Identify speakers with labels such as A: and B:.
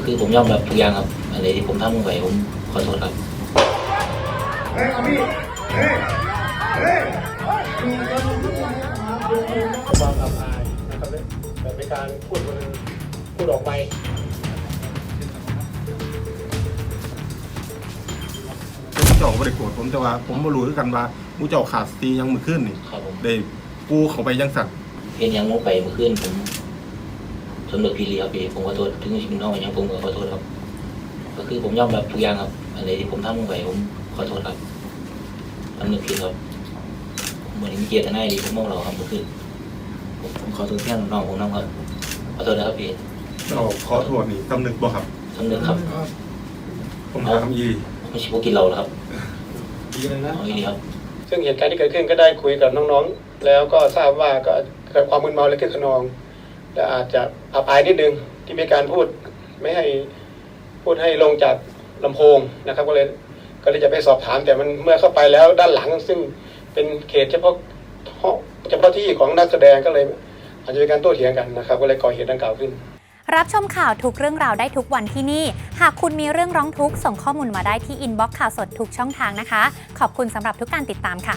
A: ก็คือผมยอมรับทุกอย่างครับ อะไรที่ผมทำลงไปผมขอโทษครับ
B: ความอับอายนะครับแต่เป็นการพูดบนพูดออกไป
C: ผู้เจ้าบ่ได้โกรธผมแต่ว่าผมบ่รู้คือกันว่าผู้เจ้าขาดสติยังมื้อคืนนี่
A: ครับผม
C: ได้ปูเขาไปยังสั่น
A: เพียงยังโมไปมื่อคืนผม สำนึกผิดเลยครับพี่ผมขอโทษถึงชีวิตน้องยังผมก็ขอโทษครับ ก็คือผมยอมรับทุกอย่างครับอะไรที่ผมทำลงไปผมขอโทษครับสำนึกผิดครับผมเหมือนมีเกียรติหน้าดีผมมองเราครับเมื่อคืนผมผมขอโทษแทนน้องผมน้องครับขอโทษนะครับพี่
C: เจ้าขอโทษนี่สำนึกบ่ครับ
A: สำนึกครับ
C: ผมถามอี
A: ไม่ใช่พวกกินเราหรอกครับ
B: ดีเลยนะ
A: เอาอีกทีครับ
B: ซึ่งเหตุการณ์ที่เกิดขึ้นก็ได้คุยกับน้องๆ แล้วก็ทราบว่าก็เกิดความมึนเมาและคึกขนอง และอาจจะอับอายนิดนึงที่มีการพูดไม่ให้พูดให้ลงจากลำโพงนะครับ ก็เลยก็เลยจะไปสอบถาม แต่มันเมื่อเข้าไปแล้วด้านหลัง ซึ่งเป็นเขตเฉพาะเฉพาะที่ของนักแสดงก็เลยอาจจะเป็นการโต้เถียงกันนะครับ ก็เลยก่อเหตุดังกล่าวขึ้น
D: รับชมข่าวทุกเรื่องราวได้ทุกวันที่นี่ หากคุณมีเรื่องร้องทุกข์ส่งข้อมูลมาได้ที่อินบ็อกซ์ข่าวสดทุกช่องทางนะคะ ขอบคุณสำหรับทุกการติดตามค่ะ